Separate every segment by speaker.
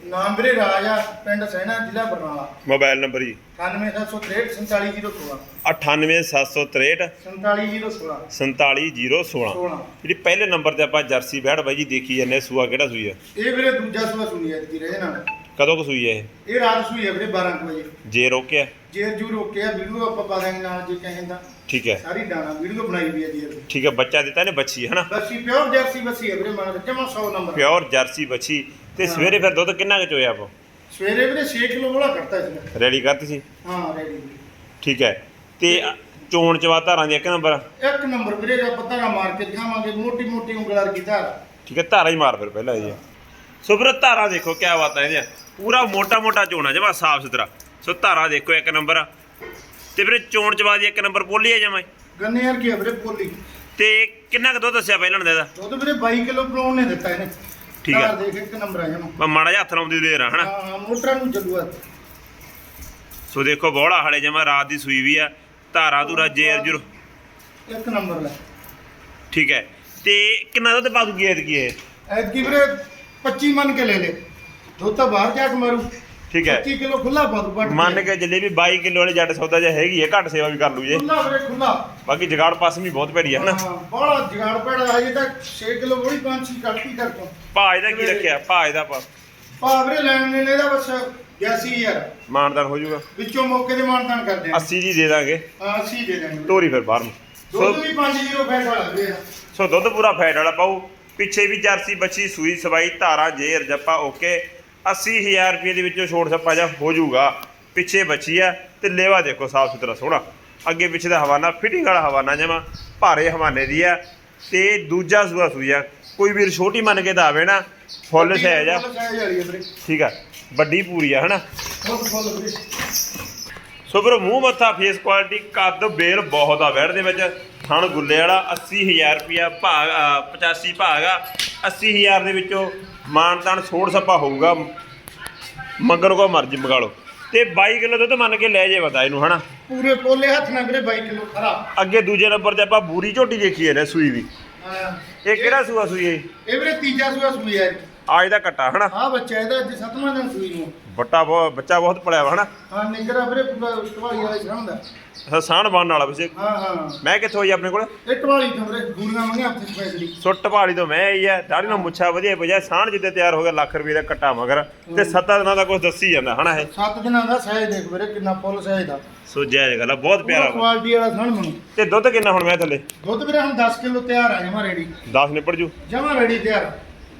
Speaker 1: ਨਾਮ ਵੀਰੇ ਰਾਜਾ ਪਿੰਡ ਸੈਣਾ ਜ਼ਿਲ੍ਹਾ ਬਰਨਾਲਾ।
Speaker 2: ਮੋਬਾਈਲ ਨੰਬਰ ਜੀ।
Speaker 1: 9763 47016
Speaker 2: 98763
Speaker 1: 47016
Speaker 2: 47016
Speaker 1: 16
Speaker 2: ਜਿਹੜੀ ਪਹਿਲੇ ਨੰਬਰ ਤੇ ਆਪਾਂ ਜਰਸੀ ਬੈੜ ਬਾਈ ਜੀ ਦੇਖੀ ਜਾਂਦੇ ਸੂਆ ਕਿਹੜਾ ਸੂਈ ਹੈ
Speaker 1: ਇਹ ਵੀਰੇ ਦੂਜਾ ਸੂਆ ਸੁਣੀ ਹੈ ਜੀ ਰਹੇ ਨਾਲ।
Speaker 2: ਕਦੋਂ ਕੁ ਸੂਈ ਹੈ ਇਹ?
Speaker 1: ਇਹ ਰਾਤ ਸੂਈ ਹੈ ਵੀਰੇ 12 ਕੁ ਵਜੇ।
Speaker 2: ਜੇ ਰੋਕਿਆ?
Speaker 1: ਜੇਰ ਜੂ ਰੋਕਿਆ ਵੀਡੀਓ ਆਪਾਂ ਪਾ ਦਾਂਗੇ ਨਾਲ ਜੇ ਕਹੇ ਤਾਂ
Speaker 2: ਠੀਕ ਹੈ।
Speaker 1: ਸਾਰੀ ਡਾਣਾ ਵੀਡੀਓ ਬਣਾਈ ਵੀ ਹੈ ਜੀ ਇਹਦੀ।
Speaker 2: ਠੀਕ ਹੈ ਬੱਚਾ ਦਿੱਤਾ ਨੇ ਬੱਚੀ ਹੈ ਨਾ?
Speaker 1: ਬੱਸੀ ਪਿਓਰ ਜਰਸੀ ਬੱਸੀ ਹੈ ਵੀਰੇ ਮਾਨ ਜਮਾ 100 ਨੰਬਰ
Speaker 2: ਪਿਓਰ ਜਰਸੀ ਬੱਚੀ। ਤੇ
Speaker 1: ਹਾਂ।
Speaker 2: ਸਵੇਰੇ ਫਿਰ ਦੁੱਧ ਕਿੰਨਾ ਕੁ ਚੋਇਆ ਆਪਾਂ?
Speaker 1: ਸਵੇਰੇ ਵੀਰੇ 6 ਕਿਲੋ ਵਾਲਾ ਕਰਤਾ ਸੀ
Speaker 2: ਰੈਡੀ ਕਰਤੀ ਸੀ?
Speaker 1: ਹਾਂ ਰੈਡੀ।
Speaker 2: ਠੀਕ ਹੈ। ਤੇ ਅ, ਚੋਣ ਚਵਾ ਧਾਰਾਂ ਦੀ ਇੱਕ ਨੰਬਰ
Speaker 1: ਇੱਕ ਨੰਬਰ ਵੀਰੇ ਦਾ ਪਤਾ ਮਾਰ ਕੇ ਦਿਖਾਵਾਂਗੇ ਮੋਟੀ ਮੋਟੀ ਉਂਗਲਾਂ ਕੀ ਧਾਰ।
Speaker 2: ਠੀਕ ਹੈ ਧਾਰਾ ਹੀ ਮਾਰ ਫਿਰ ਪਹਿਲਾਂ ਇਹ। ਸੋ ਫਿਰ ਧਾਰਾਂ ਦੇਖੋ ਕਿਆ ਬਾਤਾਂ ਇਹਦੀਆਂ। ਪੂਰਾ ਮੋਟਾ ਮੋਟਾ ਚੋਣਾ ਜਮਾ ਸਾਫ਼ ਸੁਥਰਾ। ਸੋ ਧਾਰਾ ਦੇਖੋ ਇੱਕ ਨੰਬਰ ਤੇ ਫਿਰ ਚੋਣ ਚਵਾ ਦੀ ਇੱਕ ਨੰਬਰ ਬੋਲੀ ਹੈ ਜਮਾ
Speaker 1: ਗੰਨੇ ਯਾਰ ਕੀ ਵੀਰੇ ਪੋਲੀ?
Speaker 2: ਤੇ ਕਿੰਨਾ ਕੁ ਦੁੱਧ ਦੱਸਿਆ ਪਹਿਲਾਂ ਇਹਦਾ
Speaker 1: ਦੁੱਧ ਵੀਰੇ 22 ਕਿਲੋ ਬਣਾਉਣ ਨੇ ਦਿੱਤਾ ਇਹਨੇ।
Speaker 2: ਠੀਕ।
Speaker 1: ਧਾਰ ਦੇਖ ਇੱਕ ਨੰਬਰ ਆ ਜਾਣਾ
Speaker 2: ਮੈਂ ਮਾੜਾ ਜਿਹਾ ਹੱਥ ਲਾਉਂਦੀ ਦੇ ਰਹਾ ਹਨਾ?
Speaker 1: ਹਾਂ ਮੋਟਰਾਂ ਨੂੰ ਚੱਲੂਆ
Speaker 2: ਸੋ ਦੇਖੋ ਬੋਲਾ ਹਲੇ ਜਮਾ ਰਾਤ ਦੀ ਸੂਈ ਵੀ ਆ। ਧਾਰਾ ਧੂਰਾ ਜੇਰ ਜੁਰ।
Speaker 1: ਇੱਕ ਨੰਬਰ ਲੈ।
Speaker 2: ਠੀਕ ਹੈ। ਤੇ ਕਿੰਨਾ ਦੁੱਧ ਪਾ ਦੂਗੀ ਐਤਕੀ ਇਹ?
Speaker 1: ਐਤਕੀ ਵੀਰੇ 25 ਮੰਨ ਕੇ ਲੈ ਲੈ। ਦੁੱਧ ਤਾਂ ਬਾਹਰ ਜਾ ਕੇ ਮਾਰੂ।
Speaker 2: ਠੀਕ ਹੈ।
Speaker 1: 25 ਕਿਲੋ ਖੁੱਲਾ ਪਾ ਦੂ ਵੱਟ
Speaker 2: ਮੰਨ ਕੇ ਚੱਲੇ ਵੀ 22 ਕਿਲੋ ਵਾਲੇ ਜੱਟ ਸੌਦਾ ਜੇ ਹੈਗੀ ਹੈ ਘੱਟ ਸੇਵਾ ਵੀ ਕਰ ਲੂ ਜੇ।
Speaker 1: ਖੁੱਲਾ ਵੀਰੇ ਖੁੱਲਾ
Speaker 2: ਬਾਕੀ ਜਗਾੜ ਪਾਸ ਵੀ ਬਹੁਤ ਭੈੜੀ ਹੈ ਹਨਾ?
Speaker 1: ਹਾਂ ਜਗਾੜ ਪੜਾ ਹਜੇ ਤਾਂ 6 ਕਿਲੋ ਬੜੀ ਪੰਛੀ ਕੱਢਤੀ ਕਰ ਤੋਂ।
Speaker 2: ਭਾਜ ਦਾ ਕੀ ਰੱਖਿਆ? ਭਾਜ ਦਾ ਪਾ
Speaker 1: ਪਾ ਵੀਰੇ ਲੈਣ ਨੇ ਇਹਦਾ ਬਸ 81000
Speaker 2: ਮਾਨਦਾਨ ਹੋ ਜਾਊਗਾ।
Speaker 1: ਵਿੱਚੋਂ ਮੌਕੇ ਦੇ ਮਾਨਤਾਨ ਕਰਦੇ ਆ
Speaker 2: 80 ਜੀ ਦੇ ਦਾਂਗੇ।
Speaker 1: ਹਾਂ 80 ਦੇ ਦੇਣਗੇ
Speaker 2: ਤੋਰੀ ਫਿਰ ਬਾਹਰ ਨੂੰ। ਸੋ
Speaker 1: ਦੁੱਧ ਵੀ 5 ਕਿਲੋ ਫੈਟ ਵਾਲਾ ਵੀਰੇ।
Speaker 2: ਸੋ ਦੁੱਧ ਪੂਰਾ ਫੈਟ ਵਾਲਾ ਪਾਉ ਪਿੱਛੇ ਵੀ ਜਰਸੀ ਬੱਚੀ ਸੂਈ ਸਵਾਈ ਧਾਰਾ ਜੇਰ ਜੱਪਾ ਓਕੇ। 80000 ਰੁਪਏ ਦੇ ਵਿੱਚੋਂ ਛੋੜ ਛੱਪਾ ਜਾ ਹੋ ਜਾਊਗਾ। ਪਿੱਛੇ ਬੱਚੀ ਆ ਤੇ ਲੇਵਾ ਦੇਖੋ ਸਾਫ਼ ਸੁਥਰਾ ਸੋਹਣਾ। ਅੱਗੇ ਪਿੱਛੇ ਦਾ ਹਵਾਨਾ ਫਿਟਿੰਗ ਵਾਲਾ ਹਵਾਨਾ ਜਮਾ ਭਾਰੇ ਹਵਾਨੇ ਦੀ ਆ। ਤੇ ਦੂਜਾ ਸੂਆ ਸੂਈ ਆ। ਕੋਈ ਵੀਰ ਛੋਟੀ ਮੰਨ ਕੇ ਦਾਵੇ ਨਾ ਫੁੱਲ ਸਾਈਜ਼ ਆ
Speaker 1: ਆ। ਵੀਰੇ।
Speaker 2: ਠੀਕ ਆ ਵੱਡੀ ਪੂਰੀ ਆ ਹਨਾ? ਸੋ ਫਿਰ ਮੂੰਹ ਮੱਥਾ ਫੇਸ ਕੁਆਲਿਟੀ ਕੱਦ ਬੇਲ ਬਹੁਤ ਆ ਵੈੜ ਦੇ ਵਿੱਚ। ਥਣ ਗੁੱਲੇ ਵਾਲਾ 80000 ਰੁਪਿਆ ਭਾਗ ਅ, 85 ਭਾਗ ਆ। 80000 ਦੇ ਵਿੱਚੋਂ ਮਾਨ ਤਾਨ ਛੋੜ ਸੱਪਾ ਹੋਊਗਾ। ਮੰਗਣ ਕੋ ਮਰਜ਼ੀ ਮੰਗਾ ਲਓ। ਤੇ 22 ਕਿਲੋ ਦੁੱਧ ਮੰਨ ਕੇ ਲੈ ਜੇ ਬਤਾ ਇਹਨੂੰ ਹਨਾ?
Speaker 1: ਪੂਰੇ ਪੋਲੇ ਹੱਥ ਨਾਲ ਵੀਰੇ 22 ਕਿਲੋ ਖਰਾ।
Speaker 2: ਅੱਗੇ ਦੂਜੇ ਨੰਬਰ ਤੇ ਆਪਾਂ ਬੂਰੀ ਝੋਟੀ ਦੇਖੀ ਹੈ ਨਾ ਸੂਈ ਵੀ ਇਹ ਕਿਹੜਾ ਸੂਆ ਸੂਈ ਹੈ
Speaker 1: ਇਹ ਵੀਰੇ ਤੀਜਾ ਸੂਆ ਸੂਈ ਹੈ
Speaker 2: ਆਜ ਦਾ ਕੱਟਾ ਹਨਾ?
Speaker 1: ਆ ਬੱਚਾ ਇਹਦਾ ਅੱਜ ਸੱਤਵਾਂ ਦਿਨ ਸੂਈ ਨੂੰ।
Speaker 2: ਬੱਟਾ ਬਹੁਤ ਬੱਚਾ ਬਹੁਤ ਪੜਿਆ ਵਾ ਹਨਾ?
Speaker 1: ਹਾਂ ਨਿਗਰਾ ਵੀਰੇ ਪੂਰਾ ਟਵਾਲੀ ਵਾਲੇ ਛਾਂ ਦਾ।
Speaker 2: ਸਾਣ ਬਣਨ ਵਾਲਾ ਵਸੇ
Speaker 1: ਹਾਂ ਹਾਂ।
Speaker 2: ਮੈਂ ਕਿੱਥੋਂ ਆਈ ਆਪਣੇ ਕੋਲ?
Speaker 1: ਇਹ ਟਵਾਲੀ ਤੋਂ ਵੀਰੇ ਗੂੜੀਆਂ ਮੰਗੀਆਂ ਹੱਥ ਚ ਪੈਸਲੀ
Speaker 2: ਸੁੱਟ ਪਹਾੜੀ ਤੋਂ ਮੈਂ ਆਈ ਆ ਦਾੜੀ ਨਾਲ ਮੁੱਛਾ ਵਧੀਆ ਪਜਾ ਸਾਣ ਜਿੱਤੇ ਤਿਆਰ ਹੋ ਗਿਆ ਲੱਖ ਰੁਪਏ ਦਾ ਕੱਟਾ ਮਗਰ। ਤੇ ਸੱਤਾਂ ਦਿਨਾਂ ਦਾ ਕੁਝ ਦੱਸੀ ਜਾਂਦਾ ਹਨਾ ਇਹ?
Speaker 1: ਸੱਤ ਦਿਨਾਂ ਦਾ ਸਾਇਜ਼ ਦੇਖ ਵੀਰੇ ਕਿੰਨਾ ਫੁੱਲ ਸਾਇਜ਼ ਦਾ
Speaker 2: ਸੋ ਜਾਇਜ਼ ਗੱਲ ਆ ਬਹੁਤ ਪਿਆਰਾ ਵਾ।
Speaker 1: ਕੁਆਲਿਟੀ ਵਾਲਾ ਥਣ ਬਣੂ
Speaker 2: ਤੇ ਦੁੱਧ ਕਿੰਨਾ ਹੁਣ ਮੈਂ ਥੱਲੇ?
Speaker 1: ਦੁੱਧ ਵੀਰੇ ਹੁਣ 10 ਕਿਲੋ ਤਿਆਰ ਆ ਜਮਾ ਰੈਡੀ
Speaker 2: 10 ਨਿਪੜ ਜੂ।
Speaker 1: ਜਮਾ ਰੈਡੀ ਤਿਆਰ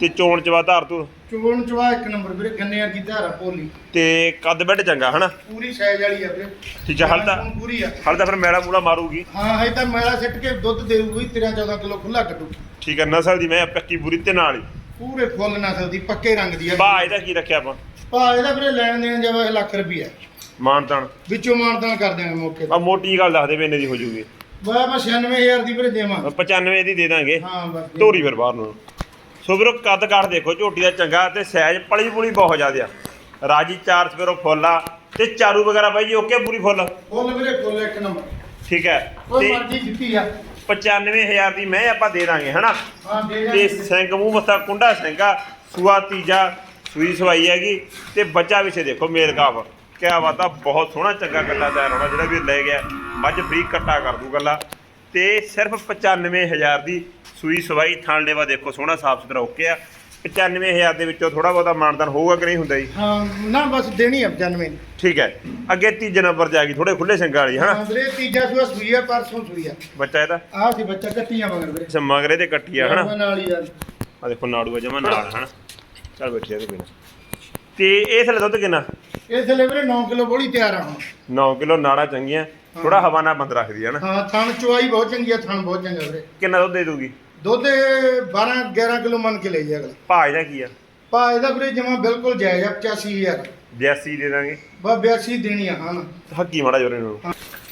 Speaker 2: ਤੇ ਚੋਣ ਚਵਾ ਧਾਰ ਤੂੰ
Speaker 1: ਚੋਣ ਚਵਾ ਇੱਕ ਨੰਬਰ ਵੀਰੇ ਗੰਨੇ ਵਰਗੀ ਤਿਆਰ ਆ ਪੋਲੀ।
Speaker 2: ਤੇ ਕੱਦ ਬੈੱਡ ਚੰਗਾ ਹਨਾ?
Speaker 1: ਪੂਰੀ ਸਾਇਜ਼ ਵਾਲੀ ਆ ਵੀਰੇ।
Speaker 2: ਠੀਕ ਆ, ਹਲ ਤਾਂ-
Speaker 1: ਹੁਣ ਪੂਰੀ ਆ।
Speaker 2: ਹਲ ਤਾਂ ਫਿਰ ਮੈਲਾ ਮੂਲਾ ਮਾਰੂਗੀ।
Speaker 1: ਹਾਂ ਹਜੇ ਤਾਂ ਮੈਲਾ ਸਿੱਟ ਕੇ ਦੁੱਧ ਦੇਊਗੀ 13 14 ਕਿਲੋ ਖੁੱਲਾ ਕੱਢੂ।
Speaker 2: ਠੀਕ ਹੈ ਨਸਲ ਦੀ ਮੈਂ ਪੱਕੀ ਬੁਰੀ ਤੇ ਨਾਲ ਹੀ।
Speaker 1: ਪੂਰੇ ਫੁੱਲ ਨਸਲ ਦੀ ਪੱਕੇ ਰੰਗ ਦੀ ਆ।
Speaker 2: ਭਾ ਇਹਦਾ ਕੀ ਰੱਖਿਆ ਆਪਾਂ?
Speaker 1: ਭਾ ਇਹਦਾ ਵੀਰੇ ਲੈਣ ਦੇਣ ਜਾਵਾ ਲੱਖ ਰੁਪਈਆ।
Speaker 2: ਮਾਨ ਤਾਨ
Speaker 1: ਵਿੱਚੋਂ ਮਾਨਤਾਨ ਕਰ ਦਿਆਂਗੇ ਮੌਕੇ ਤੇ।
Speaker 2: ਆ ਮੋਟੀ ਗੱਲ ਦੱਸ ਦੇ ਵੀ ਇੰਨੇ ਦੀ ਹੋ ਜੂਗੀ।
Speaker 1: ਮੈਂ 96000 ਦੀ ਵੀਰੇ ਦੇਵਾਂ।
Speaker 2: 95 ਦੀ ਦੇ ਦਾਂਗੇ।
Speaker 1: ਹਾਂ ਬਸ।
Speaker 2: ਧੋਰੀ ਫਿਰ ਬਾਹਰ ਨੂੰ। ਸੋ ਵੀਰੋ ਕੱਦ ਕਾਠ ਦੇਖੋ ਝੋਟੀ ਦਾ ਚੰਗਾ ਤੇ ਸਾਈਜ਼ ਪਲੀ ਪੁਲੀ ਬਹੁਤ ਜ਼ਿਆਦਾ ਆ। ਰਾਜੀ ਚਾਰ ਸਪੇਰੋ ਫੁੱਲ ਆ ਤੇ ਚਾਰੂ ਵਗੈਰਾ ਬਾਈ ਜੀ ਓਕੇ ਪੂਰੀ ਫੁੱਲ?
Speaker 1: ਫੁੱਲ ਵੀਰੇ ਫੁੱਲ ਇੱਕ ਨੰਬਰ।
Speaker 2: ਠੀਕ ਹੈ।
Speaker 1: ਕੋਈ
Speaker 2: ਤੇ
Speaker 1: ਮਰਜ਼ੀ ਜਿੱਤੀ ਆ।
Speaker 2: 95000 ਦੀ ਮੈਂ ਆਪਾਂ ਦੇ ਦਾਂਗੇ ਹਨਾ?
Speaker 1: ਹਾਂ ਦੇ
Speaker 2: ਤੇ ਸਿੰਘ ਮੂੰਹ ਮੱਥਾ ਕੁੰਡਾ ਸਿੰਘਾ ਸੂਆ ਤੀਜਾ ਸੂਈ ਸਵਾਈ ਹੈਗੀ। ਤੇ ਬੱਚਾ ਵਿਛੇ ਦੇਖੋ ਮੇਲ ਕਾਫ ਕਿਆ ਬਾਤ ਆ ਬਹੁਤ ਸੋਹਣਾ ਚੰਗਾ ਕੱਟਾ ਤਿਆਰ ਹੋਣਾ ਜਿਹੜਾ ਵੀ ਲੈ ਗਿਆ। ਮੱਝ ਫ੍ਰੀ ਕੱਟਾ ਕਰ ਦੂ ਗੱਲਾ। ਤੇ ਸਿਰਫ 95000 ਦੀ ਸੂਈ ਸਵਾਈ ਥਾਣ ਲੇਵਾ ਦੇਖੋ ਸੋਹਣਾ ਸਾਫ਼ ਸੁਥਰਾ ਓਕੇ ਆ। 95000 ਦੇ ਵਿੱਚੋਂ ਥੋੜਾ ਬਹੁਤਾ ਮਾਨਦਾਨ ਹੋਊਗਾ ਕਿ ਨਹੀਂ ਹੁੰਦਾ ਜੀ?
Speaker 1: ਹਾਂ ਨਾ ਬਸ ਦੇਣੀ ਆ 95
Speaker 2: ਠੀਕ ਹੈ। ਅੱਗੇ ਤੀਜੇ ਨੰਬਰ 'ਤੇ ਆ ਗਈ ਥੋੜੇ ਖੁੱਲੇ ਸਿੰਘਾਂ ਵਾਲੀ ਹਨਾ?
Speaker 1: ਹਾਂ ਵੀਰੇ ਤੀਜਾ ਸੂਆ ਸੂਈ ਆ ਪਰਸੋਂ ਸੂਈ ਆ।
Speaker 2: ਬੱਚਾ ਇਹਦਾ?
Speaker 1: ਆਹ ਸੀ ਬੱਚਾ ਕੱਟੀਆਂ ਮਗਰ ਵੀਰੇ।
Speaker 2: ਅੱਛਾ ਮਗਰੇ ਤੇ ਕੱਟੀ ਆ ਹਨਾ?
Speaker 1: ਨਾਲ ਹੀ ਯਾਰ
Speaker 2: ਆ ਦੇਖੋ ਨਾੜੂਆ ਜਮਾ ਨਾਲ ਹਨਾ? ਚੱਲ ਬੈਠੀ ਇਹਦੇ ਬਿਨਾ। ਤੇ ਇਹ ਥਲੇ ਦੁੱਧ ਕਿੰਨਾ?
Speaker 1: ਇਹ ਥਲੇ ਵੀਰੇ 9 ਕਿਲੋ ਬੋਲੀ ਤਿਆਰ ਆ ਹੁਣ।
Speaker 2: 9 ਕਿਲੋ ਨਾੜਾ ਚੰਗੀਆਂ ਥੋੜਾ ਹਵਾਨਾ ਬੰਦ ਰੱਖਦੀ ਹੈ ਨਾ
Speaker 1: ਹਾਂ ਥਣ ਚੁਆਈ ਬਹੁਤ ਚੰਗੀ ਆ ਥਣ ਬਹੁਤ ਚੰਗਾ ਵੀਰੇ।
Speaker 2: ਕਿੰਨਾ ਦੁੱਧ ਦੇ ਦੂਗੀ
Speaker 1: ਦੁੱਧ 12 11 ਕਿਲੋ ਮੰਨ ਕੇ ਲੈ ਜਾ ਅਗਲਾ।
Speaker 2: ਭਾਅ ਇਹਦਾ ਕੀ ਆ?
Speaker 1: ਪਾ ਇਹਦਾ ਵੀਰੇ ਜਮਾ ਬਿਲਕੁਲ ਜਾਇਜ਼ ਆ 85000
Speaker 2: 82 ਦੇ ਦਾਂਗੇ।
Speaker 1: ਬਾ 82 ਦੇਣੀ ਆ ਹਾਂ।
Speaker 2: ਹੱਕੀ ਮਾੜਾ ਜੋਰੇ ਨੂੰ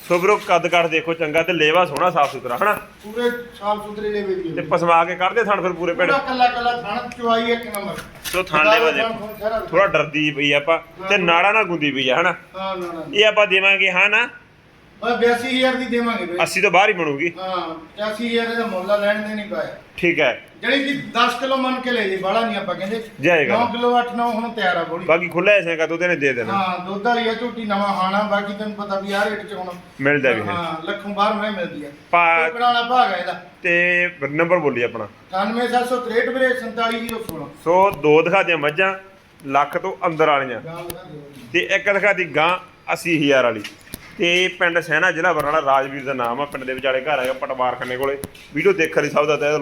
Speaker 2: ਸੋ ਵੀਰੋ ਕੱਦ ਕੱਟ ਦੇਖੋ ਚੰਗਾ ਤੇ ਲੇਵਾ ਸੋਹਣਾ ਸਾਫ਼ ਸੁਥਰਾ ਹਨਾ?
Speaker 1: ਪੂਰੇ ਸਾਫ਼ ਸੁਥਰੇ ਲੈ ਵੀ
Speaker 2: ਤੇ ਪਸਮਾ ਕੇ ਕੱਢਦੇ ਥਣ ਫਿਰ ਪੂਰੇ
Speaker 1: ਪੂਰਾ
Speaker 2: ਭੇਡ
Speaker 1: ਕੱਲਾ ਕੱਲਾ ਥਣ ਚੁਆਈ ਇੱਕ ਨੰਬਰ।
Speaker 2: ਸੋ ਥਣ ਲੇਵਾ ਦੇਖੋ ਥੋੜਾ ਡਰਦੀ ਪਈ ਆਪਾਂ ਤੇ ਨਾੜਾ ਨਾ ਗੁੰਦੀ ਪਈ ਆ ਹਨਾ?
Speaker 1: ਹਾਂ ਨਾ ਨਾ
Speaker 2: ਇਹ ਆਪਾਂ ਦੇਵਾਂਗੇ ਹਾਂ ਨਾ?
Speaker 1: ਬਸ 82000 ਦੀ ਦੇਵਾਂਗੇ ਬਈ।
Speaker 2: 80 ਤੋਂ ਬਾਹਰ ਹੀ ਬਣੂਗੀ।
Speaker 1: ਹਾਂ 80000 ਦਾ ਮੁੱਲ ਆ, ਲੈਣ ਦੇ ਨਹੀਂ ਪਾਇਆ।
Speaker 2: ਠੀਕ ਹੈ।
Speaker 1: ਜਿਹੜੀ ਕਿ 10 ਕਿਲੋ ਮੰਨ ਕੇ ਲੈ ਜੀ ਬਾਲਾ ਨਹੀਂ ਆਪਾਂ ਕਹਿੰਦੇ।
Speaker 2: ਜਾਏਗਾ
Speaker 1: 9 ਕਿਲੋ 8 9 ਹੁਣ ਤਿਆਰ ਆ ਬੋਲੀ।
Speaker 2: ਬਾਕੀ ਖੁੱਲਾ ਐਸੇ ਕਾ ਤੂੰ ਨੇ ਦੇ ਦੇਣਾ।
Speaker 1: ਹਾਂ ਦੁੱਧ ਵਾਲੀ ਆ ਝੋਟੀ ਨਵਾਂ ਹਾਣਾ ਬਾਕੀ ਤੈਨੂੰ ਪਤਾ ਵੀ ਆ ਰੇਟ ਚ ਹੁਣ।
Speaker 2: ਮਿਲਦਾ ਵੀ ਹੈ।
Speaker 1: ਲੱਖੋਂ ਬਾਹਰ ਮੈਂ ਮਿਲਦੀ ਆ।
Speaker 2: ਪਾ
Speaker 1: ਟੋਕੜਾ ਵਾਲਾ ਭਾਗ ਆ ਇਹਦਾ।
Speaker 2: ਤੇ ਨੰਬਰ ਬੋਲੀ ਆਪਣਾ।
Speaker 1: 98763 ਵੀਰੇ 47016
Speaker 2: ਸੋ ਦੋ ਦਿਖਾ ਦੀਆਂ ਮੱਝਾਂ ਲੱਖ ਤੋਂ ਅੰਦਰ ਵਾਲੀਆਂ। ਤੇ ਇੱਕ ਦਿਖਾ ਦੀ ਗਾਂ 80000 ਵਾਲੀ। ਤੇ ਪਿੰਡ ਸਹਿਣਾ ਜ਼ਿਲ੍ਹਾ ਬਰਨਾਲਾ ਰਾਜਵੀਰ ਦਾ ਨਾਮ ਆ। ਪਿੰਡ ਦੇ ਵਿਚਾਲੇ ਘਰ ਹੈਗਾ ਪਟਵਾਰ ਖੰਨੇ ਕੋਲੇ। ਵੀਡੀਓ ਦੇਖਣ ਲਈ ਸਭ ਦਾ ਤਹਿ ਦਿਲੋਂ